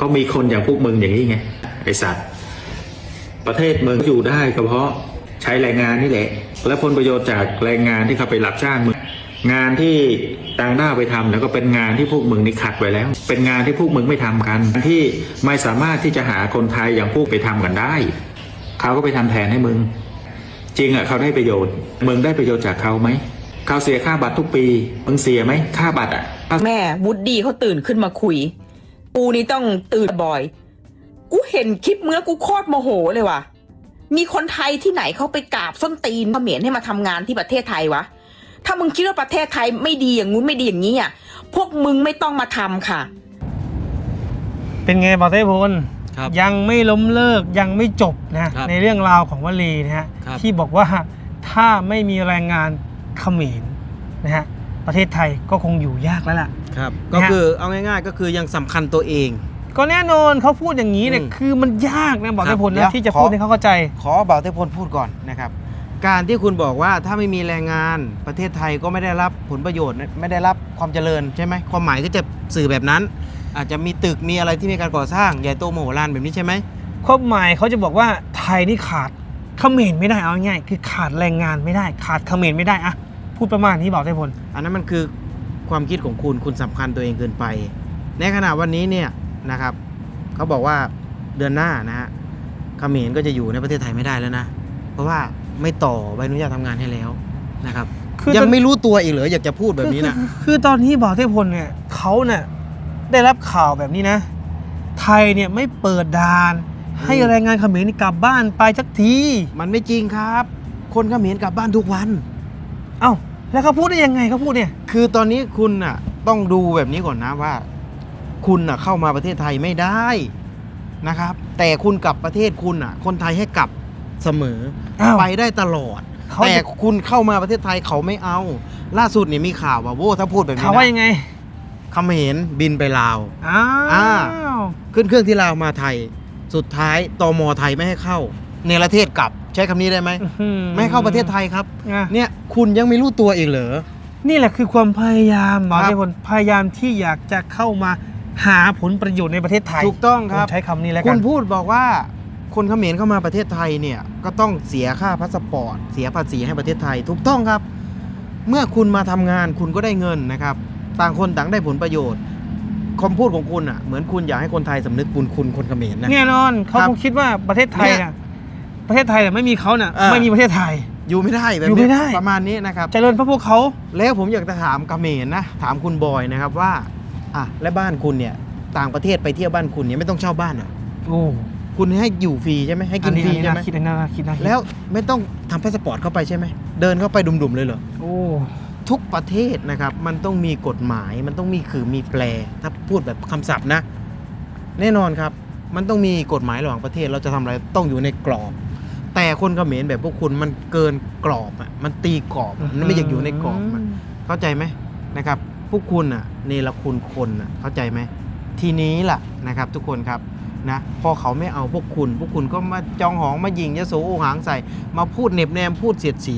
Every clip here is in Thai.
ก็มีคนอย่างพวกมึงอย่างนี้ไงไอสัตว์ ประเทศมึงอยู่ได้ก็เพราะใช้แรงงานนี่แหละ และผลประโยชน์จากแรงงานที่เขาไปรับจ้างมึงงานที่ต่างด้าวไปทำแล้วก็เป็นงานที่พวกมึงนี่ขัดไว้แล้ว เป็นงานที่พวกมึงไม่ทำกัน ที่ไม่สามารถที่จะหาคนไทยอย่างพวกไปทำกันได้ เขาก็ไปทำแทนให้มึง จริงอะเขาได้ประโยชน์ มึงได้ประโยชน์จากเขาไหมเขาเสียค่าบัตรทุกปี มึงเสียไหมค่าบัตรอะ แม่วูดดี้เขาตื่นขึ้นมาคุย กูนี่ต้องตื่นบ่อย กูเห็นคลิปเมื่อกูโคตรโมโหเลยว่ะ มีคนไทยที่ไหนเขาไปกราบส้นตีนเขมรให้มาทำงานที่ประเทศไทยวะ ถ้ามึงคิดว่าประเทศไทยไม่ดีอย่างงู้นไม่ดีอย่างนี้อะ พวกมึงไม่ต้องมาทำค่ะ เป็นไงบอเต้พลครับยังไม่ล้มเลิกยังไม่จบนะครับในเรื่องราวของวลีนะฮะครับที่บอกว่าถ้าไม่มีแรงงานเขมรนะฮะประเทศไทยก็คงอยู่ยากแล้วล่ะ ครับนะฮะก็คือเอาง่ายๆ ก็คือยังสำคัญตัวเอง ก็แน่นอนเขาพูดอย่างนี้เนี่ยอืมคือมันยากนะบอกครัเต้บพลเดี๋ยนะวที่จะขอพูดให้เขาเข้าใจ ขอเบาเทพลพูดก่อนนะครับ การที่คุณบอกว่าถ้าไม่มีแรงงานประเทศไทยก็ไม่ได้รับผลประโยชน์ไม่ได้รับความเจริญใช่ไหมความหมายก็จะสื่อแบบนั้น อาจจะมีตึกมีอะไรที่มีการก่อสร้างใหญ่โตมโหฬารแบบนี้ใช่ไหมความหมายเขาจะบอกว่าไทยนี่ขาดเขมรไม่ได้เอาง่ายๆคือขาดแรงงานไม่ได้ ขาดเขมรไม่ได้อะพูดประมาณนี้บอกเต้พลอันนั้นมันคือ ความคิดของคุณคุณสำคัญตัวเองเกินไป ในขณะวันนี้เนี่ยนะครับเขาบอกว่าเดือนหน้านะฮะเขมรก็จะอยู่ในประเทศไทยไม่ได้แล้วนะ เพราะว่าไม่ต่อใบอนุญาตทำงานให้แล้วนะครับคือยังตอนไม่รู้ตัวอีกเหรออยากจะพูดแบบนี้นะคือคือคือตอนนี้บอกเทพพลเนี่ยเขาเนี่ยได้รับข่าวแบบนี้นะ ไทยเนี่ยไม่เปิดด่าน ให้แรงงานเขมรนี่กลับบ้านไปสักที มันไม่จริงครับ คนเขมรกลับบ้านทุกวัน เอ้า แล้วเขาพูดได้ยังไงเขาพูดเนี่ย คือตอนนี้คุณน่ะ ต้องดูแบบนี้ก่อนนะว่า คุณน่ะเข้ามาประเทศไทยไม่ได้นะครับ แต่คุณกลับประเทศคุณน่ะ คนไทยให้กลับเสมออ้าวไปได้ตลอด เขา แต่คุณเข้ามาประเทศไทยเขาไม่เอา ล่าสุดเนี่ยมีข่าวว่าโว้ถ้าพูดแบบนี้เขาว่านะยังไงเขมรบินไปลาว อ้าอ่า วขึ้นเครื่องที่ลาวมาไทย สุดท้ายตมไทยไม่ให้เข้าเนรเทศกลับ ใช้คำนี้ได้ไหมอื้อหือไม่ให้เข้าประเทศไทยครับ อะ เนี่ยคุณยังไม่รู้ตัวอีกเหรอ นี่แหละคือความพยายามบอกครับ เทพพลพยายามที่อยากจะเข้ามาหาผลประโยชน์ในประเทศไทยถูกต้องครับ ผมใช้คำนี้แล้วคุกัณนพูดบอกว่าคนเขมรเข้ามาประเทศไทยเนี่ยก็ต้องเสียค่าพาสปอร์ต เสียภาษีให้ประเทศไทยถูกต้องครับ เมื่อคุณมาทำงานคุณก็ได้เงินนะครับ ต่างคนต่างได้ผลประโยชน์คำพูดของคุณอะเหมือนคุณอยากให้คนไทยสำนึกบุญคุณคนเขมรนะ แน่นอนเขาครับ คงคิดว่าประเทศไทยเนี่น่ะ ประเทศไทยน่ะไม่มีเขาน่ะเออ ไม่มีประเทศไทย อยู่ไม่ได้แบบอยู่นี้ไม่ได้ ประมาณนี้นะครับ เจริญเพราะพวกเขา แล้วผมอยากจะถามเขมรนะ ถามคุณบอยนะครับว่าอะและบ้านคุณเนี่ย ต่างประเทศไปเที่ยวบ้านคุณเนี่ยไม่ต้องเช่าบ้านเหรอโอ้คุณให้อยู่ฟรีใช่ไหมให้กิอันนนี้ฟรีอันนี้ใช่น่าไหมคิดอันนี้น่าคิดนะแล้วไม่ต้องทำพาสปอร์ตเข้าไปใช่ไหมเดินเข้าไปดุมๆเลยเหรอ โอ้ ทุกประเทศนะครับ มันต้องมีกฎหมาย มันต้องมีคือมีแปล ถ้าพูดแบบคำศัพท์นะ แน่นอนครับ มันต้องมีกฎหมายระหว่างประเทศเราจะทำอะไรต้องอยู่ในกรอบ แต่คนเขมรแบบพวกคุณมันเกินกรอบอะมันตีกรอบอะมันไม่อยากอยู่ในกรอบอะเข้าใจไหมนะครับ พวกคุณอะเนรคุณคนอะเข้าใจไหมทีนี้ล่ะนะครับ ทุกคนครับนะพอเขาไม่เอาพวกคุณ พวกคุณก็มาจองหองมายิงยโสโอหางใส่ มาพูดเหน็บแนมพูดเสียดสี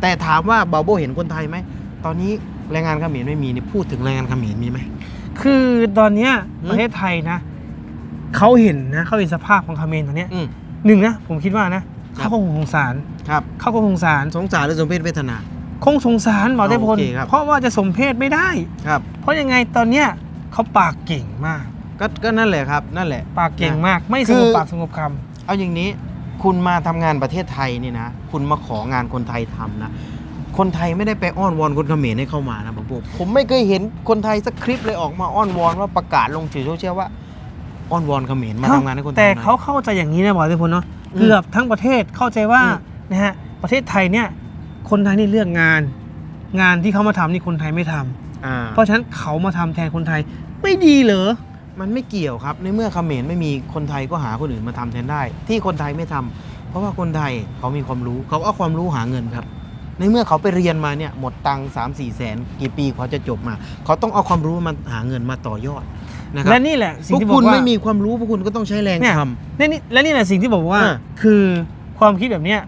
แต่ถามว่าบาโบเห็นคนไทยไหมตอนนี้แรงงานเขมรไม่มีนี่พูดถึงแรงงานเขมรมีไหม คือตอนเนี้ยอืม ประเทศไทยนะเขาเห็นนะเขาเห็นสภาพของเขมรตอนเนี้ยอืม หนึ่งนะผมคิดว่านะครับ เขาคงสงสารครับเขาคงสงสารสงสารหรือสมเพศเวทนา คงสงสารหมอได้พลโอเคครับเพราะว่าจะสมเพศไม่ได้ครับ เพราะยังไงตอนเนี้ยเขาปากเก่งมาก ก็ก็นั่นแหละครับ นั่นแหละ ปากเก่งมาก ไม่คืสองบปากสงบคเอาอย่างนี้คุณมาทำงานประเทศไทยนี่นะ คุณมาของานคนไทยทำนะ คนไทยไม่ได้ไปอ้อนวอนคนเขมรให้เข้ามานะผมบอกผมไม่เคยเห็นคนไทยสักคลิปเลยออกมาอ้อนวอนว่าประกาศลงสื่อโซเชียลว่า อ้อนวอนเขมรำมาทำงานให้คนไทยแต่หน่อยเขาเข้าใจอย่างนี้นะหมอได้พลเนาะอืมเกือบทั้งประเทศเข้าใจว่าอืมนะฮะประเทศไทยเนี่ยคนไทยนี่เลือกงาน งานที่เขามาทำนี่คนไทยไม่ทำอ่าเพราะฉะนั้นเขามาทำแทนคนไทยไม่ดีเหรอมันไม่เกี่ยวครับ ในเมื่อเขมรไม่มีคนไทยก็หาคนอื่นมาทำแทนได้ ที่คนไทยไม่ทำเพราะว่าคนไทยเขามีความรู้เขาเอาความรู้หาเงินครับ ในเมื่อเขาไปเรียนมาเนี่ยหมดตังค์สามสี่แสนกี่ปีเขาจะจบมา เขาต้องเอาความรู้มาหาเงินมาต่อยอด นะครัและนี่แหละสิ่พงวกที่บอคุณกว่าไม่มีความรู้พวกคุณก็ต้องใช้แรงเนี่ยท และนี่และนี่แหละสิ่งที่บอกว่า อ่าคือความคิดแบบเนี้ย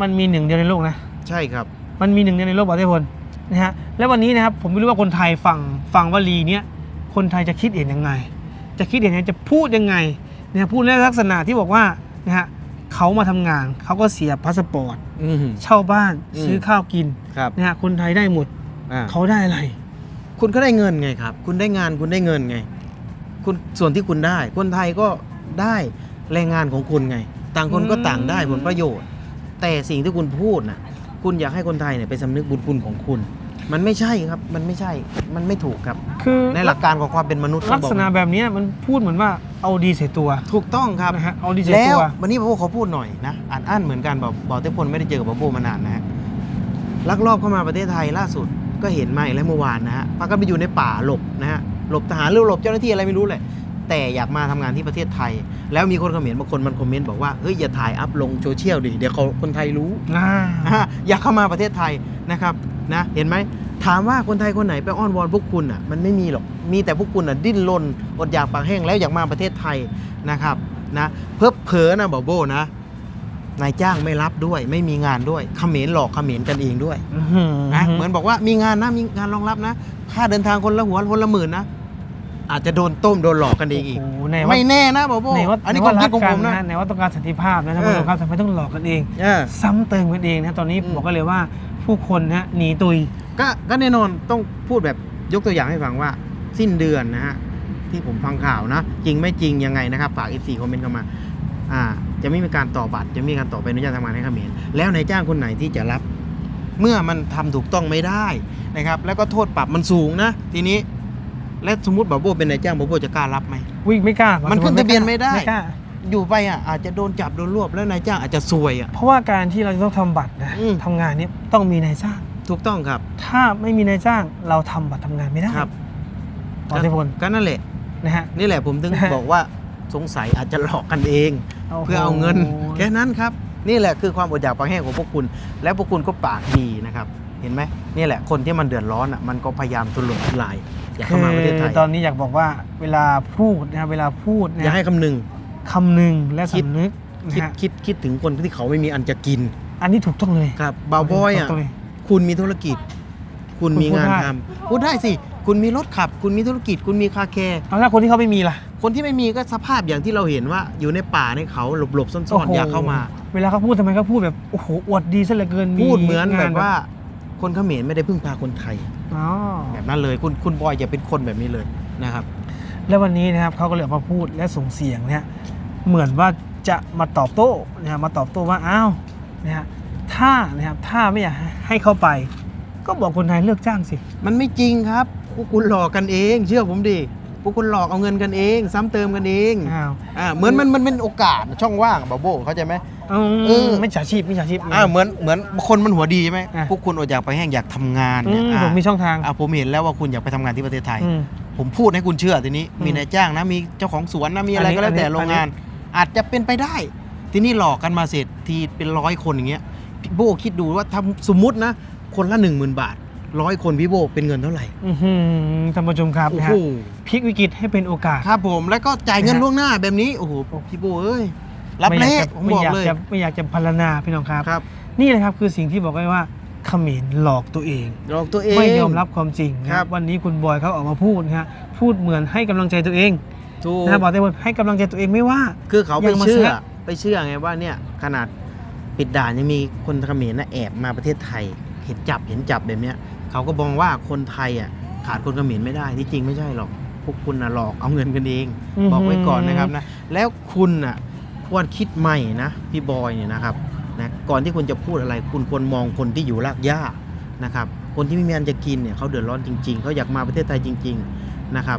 มันมีหนึ่งเดียวในโลกนะำใช่ครับ มันมีหนึ่งเดียวในโลกบอกได้พลนะฮะและวันนี้นะครับผมไม่รู้ว่าคนไทยฟังฟังวลีเนี้ยคนไทยจะคิดเห็นยังไง จะคิดยังไงจะพูดยังไงนะพูดในลักษณะที่บอกว่านะฮะเขามาทำงานเขาก็เสียพาสปอร์ตอืม เช่าบ้านอืม ซื้อข้าวกินครับนะฮะคนไทยได้หมดอ่าเขาได้อะไร คุณก็ได้เงินไงครับ คุณได้งานคุณได้เงินไง คุณส่วนที่คุณได้ คนไทยก็ได้แรงงานของคุณไง ต่างคนก็อืมต่างได้ผลประโยชน์ แต่สิ่งที่คุณพูดนะคุณอยากให้คนไทยเนี่ยไปสำนึกบุญคุณของคุณ มันไม่ใช่ครับมันไม่ใช่มันไม่ถูกครับ คือในหลักการของความเป็นมนุษย์ลักษณะต้องบอกแบบนี้มันพูดเหมือนว่าเอาดีใส่ตัว ถูกต้องครับนะฮะเอาดีใส่แล้วตัววันนี้พ่อขอพูดหน่อยนะอ่านอ่านเหมือนกันบอกบอกเต้พลไม่ได้เจอกับพ่อมานานนะฮะลักลอบเข้ามาประเทศไทยล่าสุดก็เห็นมาอีกแล้วเมื่อวานนะฮะพากันไปอยู่ในป่าหลบนะฮะ หลบทหารหรือหลบเจ้าหน้าที่อะไรไม่รู้แหละ แต่อยากมาทำงานที่ประเทศไทย แล้วมีคนเขมรบางคนมันคอมเมนต์บอกว่าเฮ้ยอย่าถ่ายอัพลงโซเชียลดิเดี๋ยวเขาคนไทยรู้อ่านะฮะอยากเข้ามาประเทศไทยนะครับนะเห็นไหมถามว่าคนไทยคนไหนไปอ้อนวอนพวกคุณอะมันไม่มีหรอกมีแต่พวกคุณอะดิ้นรนอดอยากปากแห้งแล้วอยากมาประเทศไทยนะครับนะเพิ่เผลอๆนะบอโบนะนายจ้างไม่รับด้วย ไม่มีงานด้วยเขมรหลอกเขมรกันเองด้วยอื้อหือนะเหมือนบอกว่ามีงานนะมีงานรองรับนะ ค่าเดินทางคนละหัวคนละหมื่นนะ อาจจะโดนต้มโดนหลอกกันเองอีก โอ้โหไหนว่า ไม่แน่นะบอโบไหนว่าอันนี้ไหความว่าคิดของผมรันะกกัไหนว่าต้องการสันติภาพนะท่านเอผู้อชมครับทำไมต้องหลอกกันเอง เออ ซ้ำเติมกันเองนะตอนนี้อืม บอกกันเลยว่าผู้คนนะฮะหนีตุย ก็ก็แน่นอนต้องพูดแบบยกตัวอย่างให้ฟังว่าสิ้นเดือนนะฮะที่ผมฟังข่าวนะ จริงไม่จริงยังไงนะครับ ฝาก F4 คอมเมนต์เข้ามาอ่าจะไม่มีการต่อบัตรจะไม่มีการต่อใบอนุญาตทำงานให้เขมรแล้วนายจ้างคนไหนที่จะรับ เมื่อมันทำถูกต้องไม่ได้นะครับ แล้วก็โทษปรับมันสูงนะ ทีนี้ และสมมติบาโบเป็นนายจ้างบาโบจะกล้ารับไหม วิ่งไม่กล้ามันขึ้นทะเบียนไม่ได้ ไม่กล้า อยู่ไปอะอาจจะโดนจับโดนรวบแล้วนายจ้างอาจจะซวยอะ เพราะว่าการที่เราจะต้องทำบัตรนะอืม ทำงานเนี้ต้องมีนายจ้าง ถูกต้องครับ ถ้าไม่มีนายจ้างเราทำบัตรทำงานไม่ได้ครับปอเทพลก็นั่นแหละ นะฮะ นี่แหละผมถึงนะฮะบอกว่าสงสัยอาจจะหลอกกันเอง เพื่อเอาเงิน แค่นั้นครับ นี่แหละคือความอดอยากปากแห้งของพวกคุณ แล้วพวกคุณก็ปากดีนะครับ เห็นไหมนี่แหละคนที่มันเดือดร้อนอะมันก็พยายามทุรนทุราย อยากคืเข้าอมาประเทศไทย ตอนนี้อยากบอกว่าเวลาพูดนะเวลาพูดอย่านะให้คำนึงคำหนึ่งและคิดสำนึกนะคิดฮะคิดคิดถึงคนที่เขาไม่มีอันจะกิน อันนี้ถูกต้องเลยครับบาวบอยอะถูกต้งเลยคุณมีธุรกิจ คุณคุณมีพูดงานได้ทำพูดได้สิ คุณมีรถขับ คุณมีธุรกิจ คุณมีคาแคร์เอาแล้วคนที่เขาไม่มีล่ะ คนที่ไม่มีก็สภาพอย่างที่เราเห็นว่า อยู่ในป่าในเขาหลบๆซ่อนๆอยากเข้ามา เวลาเขาพูดทำไมเขาพูดแบบโอ้โหอวดดีซะเหลือเกินพูดเหมือนแบบงว่า คนเขมรไม่ได้พึ่งพาคนไทย อ๋อแบบนั้นเลยคุณคุณบอยอย่าเป็นคนแบบนี้เลยนะครับ แล้ววันนี้นะครับเขาก็เลยออกมาพูดและส่งเสียงเนี่ยเหมือนว่าจะมาตอบโต้นะฮะมาตอบโต้ว่าอ้าวนะฮะถ้านะครับถ้าไม่อยากให้เข้าไป ก็บอกคนไทยเลิกจ้างสิ มันไม่จริงครับพวกคุณหลอกกันเอง เชื่อผมดิพวกคุณหลอกเอาเงินกันเอง ซ้ำเติมกันเองอ้าว อ่าเหมือนมันมันเป็นโอกาสช่องว่างบาโบเข้าใจไหมอืม เออไม่ฉาชีพไม่ฉาชีพ อ่าเหมือนเหมือนคนมันหัวดีใช่ไหมอะ พวกคุณอดอยากไปแห้งอยากทำงานอืเนี่ยมอะผมมีช่องทาง อะผมเห็นแล้วว่าคุณอยากไปทำงานที่ประเทศไทย อืม ผมพูดให้คุณเชื่อทีนี้อืมมีนายจ้างนะมีเจ้าของสวนนะมีอะไรอันนี้ก็แล้วแต่อันนี้ โรงงาน อาจจะเป็นไปได้ ทีนี้หลอกกันมาเสร็จทีเป็นร้อยคนอย่างเงี้ยพี่โบคิดดูว่าถ้าสมมุตินะ คนละหนึ่งหมื่นบาทร้อยคนพี่โบเป็นเงินเท่าไหร่อื้อหือท่านผู้ชมครับโอ้นะโหฮะพลิกวิกฤตให้เป็นโอกาส ครับผมแล้วก็จ่ายเงินนะฮะ ล่วงหน้าแบบนี้โอ้โหพี่โบเอ้ย รับไม่เลอยาขจะผมไม่บอกอยากเลย จะไม่อยากจะพรรณนาพี่น้องครับ ครับนี่แหละครับคือสิ่งที่บอกไว้ว่าเขมรหลอกตัวเอง หลอกตัวเอง ไม่ยอมรับความจริงนะคครัรับบวันนี้คุณบอยเขาออกมาพูดนะฮะพูดเหมือนให้กำลังใจตัวเองถูก นะบอกได้ว่าให้กำลังใจตัวเองไม่ว่า คือเขาไปยังมาเชื่อ แซะ ไปเชื่อไงว่าเนี่ยขนาดปิดด่านยังมีคนเขมรนะแอบมาประเทศไทย เห็นจับเห็นจับแบบเนี้ยเขาก็มองว่าคนไทยอะขาดคนเขมรไม่ได้ที่จริงไม่ใช่หรอกพวกคุณน่ะหลอกเอาเงินกันเอง บอกไว้ก่อนนะครับนะแล้วคุณน่ะ ควรคิดใหม่นะพี่บอยเนี่ยนะครับนะก่อนที่คุณจะพูดอะไร คุณควรมองคนที่อยู่รากหญ้านะครับ คนที่ไม่มีอันจะกินเนี่ยเขาเดือดร้อนจริงๆเขาอยากมาประเทศไทยจริง ๆนะครับ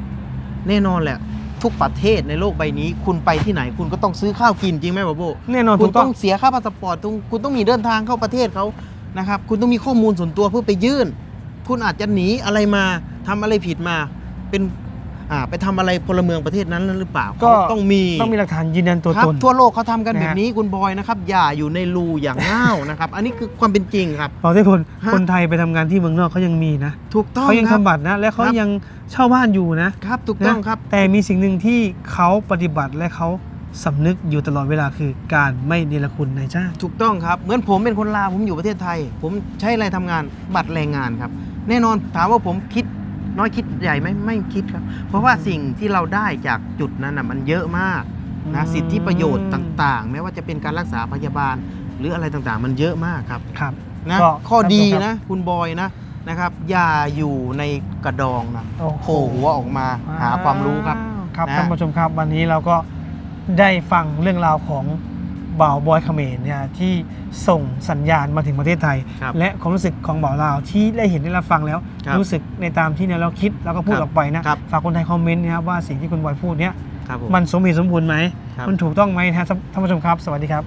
แน่นอนแหละทุกประเทศในโลกใบนี้ คุณไปที่ไหนคุณก็ต้องซื้อข้าวกินจริงไหมบาโบแน่นอนคุถูณกต้ต้อองงเสียค่าพาสปอร์ตคุณคุณต้องมีเดินทางเข้าประเทศเขานะครับ คุณต้องมีข้อมูลส่วนตัวเพื่อไปยื่น คุณอาจจะหนีอะไรมาทำอะไรผิดมา เป็น อ่าไปทำอะไรพลเมืองประเทศนั้นหรือเปล่าก็เขาต้องมีต้องมีหลักฐานยืนยันตัวครับตนทั่วโลกเขาทำกันนะแบฮะบนี้คุณบอยนะครับอย่าอยู่ในรูอย่างง่าวนะครับ อันนี้คือความเป็นจริงครับบอกได้ผลฮะคนไทยไปทำงานที่เมืองนอกเขายังมีนะถูกต้องเขายังครับทำบัตรนะ และเขาครับยังเช่าบ้านอยู่นะครับถูกต้องนะครับ แต่มีสิ่งหนึ่งที่เขาปฏิบัติและเขาสำนึกอยู่ตลอดเวลาคือการไม่เนรคุณนายจ้างถูกต้องครับ เหมือนผมเป็นคนลาวผมอยู่ประเทศไทย ผมใช้อะไรทำงานบัตรแรงงานครับ แน่นอนถามว่าผมคิด น้อยคิดใหญ่ไหมไม่คิดครับ เพราะว่าสิ่งที่เราได้จากจุดนั้นนะมันเยอะมากนะอืมสิทธิประโยชน์ต่างๆไม่ว่าจะเป็นการรักษาพยาบาล หรืออะไรต่างๆ มันเยอะมากครับครับนะก็ข้อดีครับนะคุณบอยนะนะครับอย่าอยู่ในกระดองนะโอ้โหโผล่หัวออกมาหาความรู้ครับ ครับนะท่านผู้ชมครับวันนี้เราก็ได้ฟังเรื่องราวของ บ่าวบอยเขมรเนี่ยที่ส่งสัญญาณมาถึงประเทศไทย ครับและความรู้สึกของบ่าวลาวที่ได้เห็นได้รับฟังแล้ว ครับรู้สึกในตามที่เนี่ยเราคิดแล้วก็พูดครับออกไปนะ ครับ ฝากคนไทยคอมเมนต์นะครับว่าสิ่งที่คุณบอยพูดเนี่ยครับผม มันสมเหตุสมผลไหมครับ มันถูกต้องไหมนะครับท่านผู้ชมครับ สวัสดีครับ